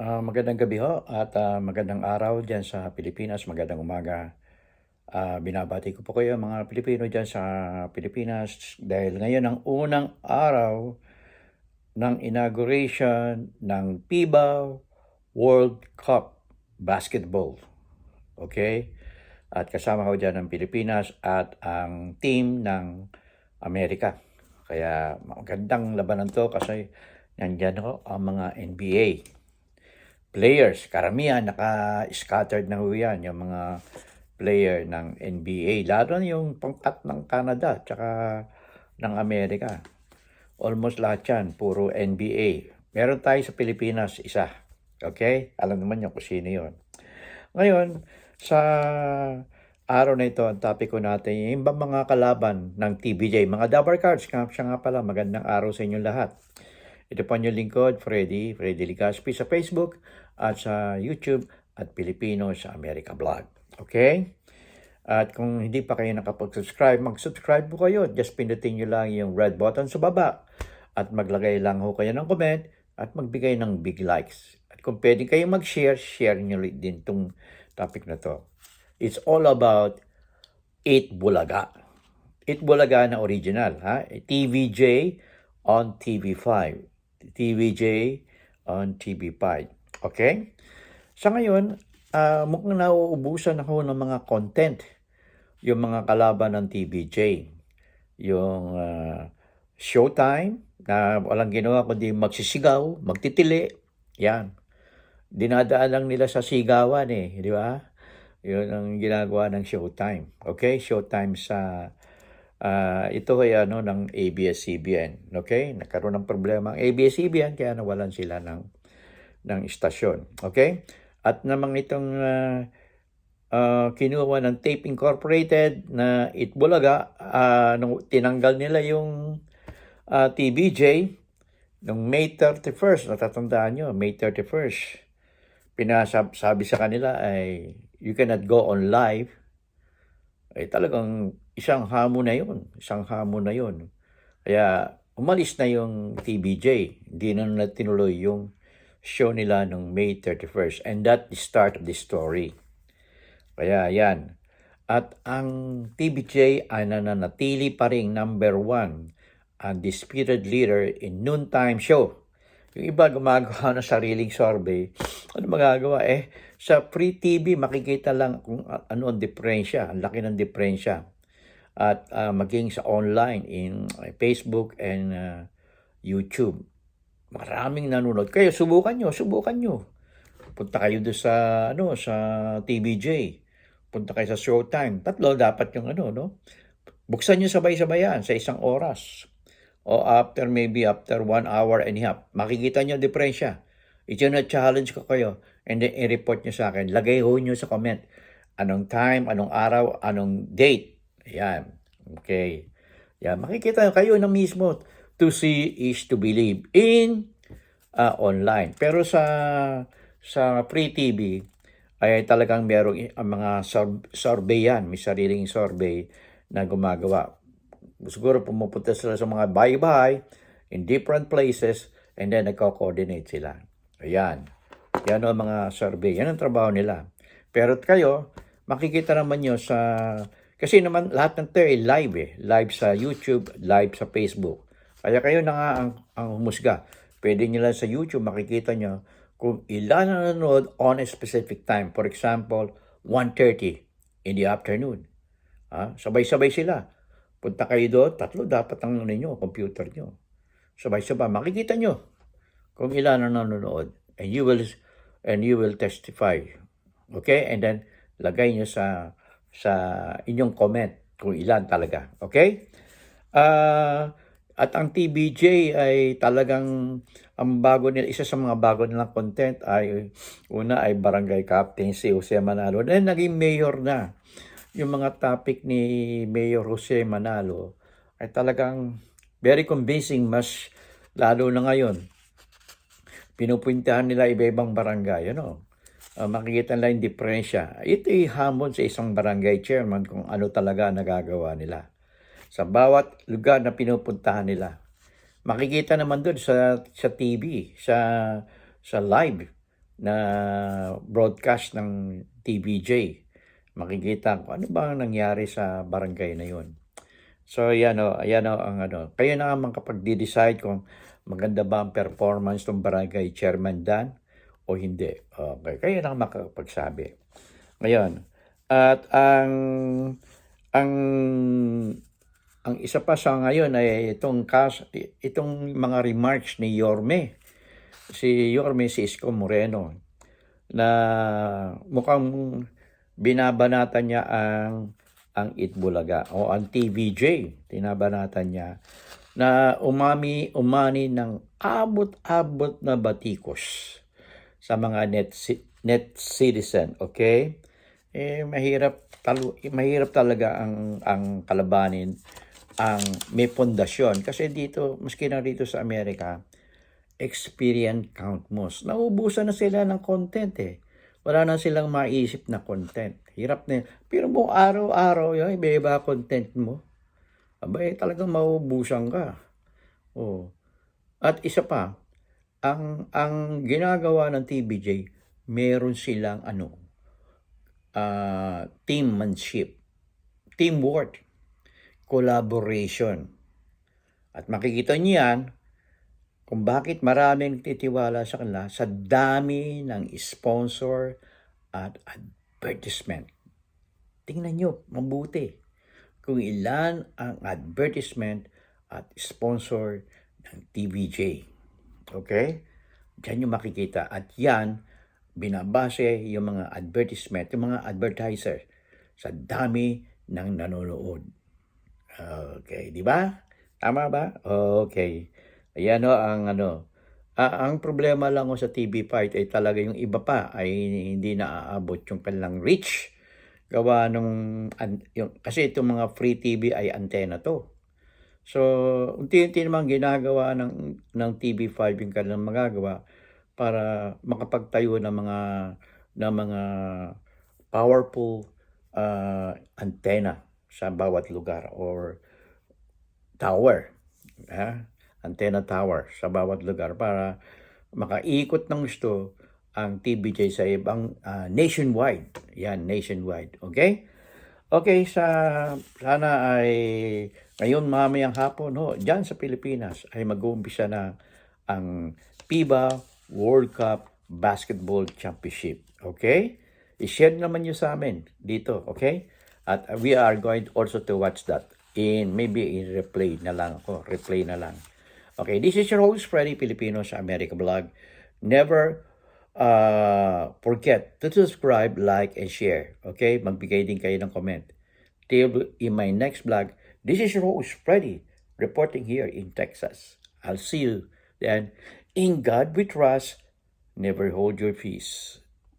Ah, magandang gabi ho at ah, magandang araw diyan sa Pilipinas, magandang umaga. Ah, binabati ko po kayo mga Pilipino diyan sa Pilipinas dahil ngayon ang unang araw ng inauguration ng FIBA World Cup Basketball. Okay? At kasama ko diyan ang Pilipinas at ang team ng Amerika. Kaya magandang labanan to kasi nandyan ho ang mga NBA players. Karamihan naka-scattered na ho yan, yung mga player ng NBA. Lalo na yung pangkat ng Canada tsaka ng Amerika. Almost lahat yan, puro NBA. Meron tayo sa Pilipinas, isa. Okay? Alam naman nyo kung sino yun. Ngayon, sa araw na ito, ang topic ko natin, yung mga kalaban ng TBJ, mga Dabar Cards, siya nga pala, magandang araw sa inyong lahat. Ito po ang inyong lingkod, Freddy, Freddy Ligaspi sa Facebook at sa YouTube at Pilipino sa America Blog. Okay? At kung hindi pa kayo nakapag-subscribe, mag-subscribe po kayo. Just pindutin nyo lang yung red button sa baba at maglagay lang ho kayo ng comment at magbigay ng big likes. At kung pwede kayo mag-share, share nyo din tong topic na to. It's all about Eat Bulaga. Eat Bulaga na original, ha? TVJ on TV5. TVJ on TV5. Okay? Sa ngayon, ah, mukhang nauubusan ako ng mga content. Yung mga kalaban ng TVJ. Yung ah, Showtime, na walang ginawa kundi magsisigaw, magtitili. Yan. Dinadaan lang nila sa sigawan eh, di ba? Yun ang ginagawa ng Showtime. Okay? Showtime sa ah, ito ay ano ng ABS-CBN. Okay? Nagkaroon ng problema ang ABS-CBN kaya nawalan sila ng ng istasyon. Okay? At namang itong ah, ah, kinuha ng Tape Incorporated na Itbulaga, ah, nung tinanggal nila yung ah, TBJ nung May 31st, natatandaan nyo, May 31st, pinasabi sa kanila ay you cannot go on live, ay talagang isang hamon na yun. Isang hamon na yun. Kaya umalis na yung TBJ. Hindi na na tinuloy yung show nila nung May 31st. And that is start of the story. Kaya yan. At ang TBJ ay nananatili pa rin number one undisputed leader in noontime show. Yung iba gumagawa ng sariling survey. Ano magagawa? Eh, sa free TV, makikita lang kung ano ang diferensya. Ang laki ng diferensya. At ah, maging sa online, in uh, Facebook and ah, YouTube. Maraming nanonood. Kayo, subukan nyo, subukan nyo. Punta kayo doon sa, ano, sa TVJ. Punta kayo sa Showtime. Tatlo dapat yung ano, no? Buksan nyo sabay-sabayan sa isang oras. O after maybe after one hour and a half. Makikita nyo ang diferensya. Ito na challenge ko kayo. And then i-report nyo sa akin. Lagay ho nyo sa comment. Anong time, anong araw, anong date. Ayan. Okay. Yan. Makikita kayo na mismo. To see is to believe in ah, online. Pero sa sa free TV ay talagang merong ang mga sur- survey yan. May sariling survey na gumagawa. Siguro pumupunta sila sa mga bahay-bahay in different places and then nagko-coordinate sila. Ayan. Yan ang mga survey. Yan ang trabaho nila. Pero kayo, makikita naman nyo sa... Kasi naman lahat ng to ay live eh. Live sa YouTube, live sa Facebook. Kaya kayo na nga ang, ang humusga. Pwede nyo lang sa YouTube, makikita nyo kung ilan ang nanonood on a specific time. For example, 1.30 in the afternoon. Ha? Sabay-sabay sila. Punta kayo doon, tatlo dapat ang ano ninyo, computer nyo. Sabay-sabay, makikita nyo kung ilan ang nanonood. And you will and you will testify. Okay? And then lagay nyo sa sa inyong comment kung ilan talaga. Okay? Ah, at ang TBJ ay talagang ang bago nila, isa sa mga bago nilang content ay una ay Barangay Captain si Jose Manalo. Then naging mayor na. Yung mga topic ni Mayor Jose Manalo ay talagang very convincing mas lalo na ngayon pinupuntahan nila iba-ibang barangay, ano. Uh, makikita nila yung diferensya. Ito'y hamon sa isang barangay chairman kung ano talaga nagagawa nila. Sa bawat lugar na pinupuntahan nila. Makikita naman doon sa, sa TV, sa, sa live, na broadcast ng TVJ. Makikita ko ano ba ang nangyari sa barangay na yun. So yan o, yan o ang ano. Kayo na naman kapag di-decide kung maganda ba ang performance ng barangay chairman Dan o hindi. Okay, kayo na ang makapagsabi. Ngayon, at ang ang ang isa pa sa ngayon ay itong kas itong mga remarks ni Yorme. Si Yorme si Isko Moreno na mukhang binabanatan niya ang ang Itbulaga o ang TVJ. Tinabanatan niya na umami umani ng abot-abot na batikos sa mga net net citizen, okay? Eh mahirap talo, mahirap talaga ang ang kalabanin ang may pundasyon kasi dito maski na dito sa Amerika experience count most. Naubusan na sila ng content eh. Wala na silang maisip na content. Hirap na. Pero mo araw-araw yung iba-iba content mo. Abay, talagang maubusan ka. Oh. At isa pa, ang ang ginagawa ng TBJ, meron silang ano, ah teammanship, teamwork, collaboration. At makikita niyo kung bakit maraming titiwala sa kanila sa dami ng sponsor at advertisement. Tingnan nyo, mabuti kung ilan ang advertisement at sponsor ng TVJ. Okay? Diyan yung makikita. At yan, binabase yung mga advertisement, yung mga advertiser sa dami ng nanonood. Okay, di ba? Tama ba? Okay. Ayan o ang ano. Ah, ang problema lang o sa TV5 ay talaga yung iba pa ay hindi naaabot yung kanilang reach. Gawa nung, yung, kasi itong mga free TV ay antena to. So, unti-unti naman ginagawa ng, ng TV5 yung kanilang magagawa para makapagtayo ng mga ng mga powerful uh, antenna sa bawat lugar or tower. Ha? Antenna tower sa bawat lugar para makaikot ng gusto ang TBJ sa ibang ah, nationwide. Yan, nationwide. Okay? Okay, sa sana ay ngayon mamayang hapon ho, diyan sa Pilipinas ay mag-uumpisa na ang FIBA World Cup Basketball Championship. Okay? I-share naman nyo sa amin dito, okay? At we are going also to watch that in maybe in replay na lang ako, replay na lang. Okay, this is your host Freddy Filipino sa America Vlog. Never uh, forget to subscribe, like, and share. Okay, magbigay din kayo ng comment. Till in my next vlog, this is your host Freddy reporting here in Texas. I'll see you then. In God we trust. Never hold your peace.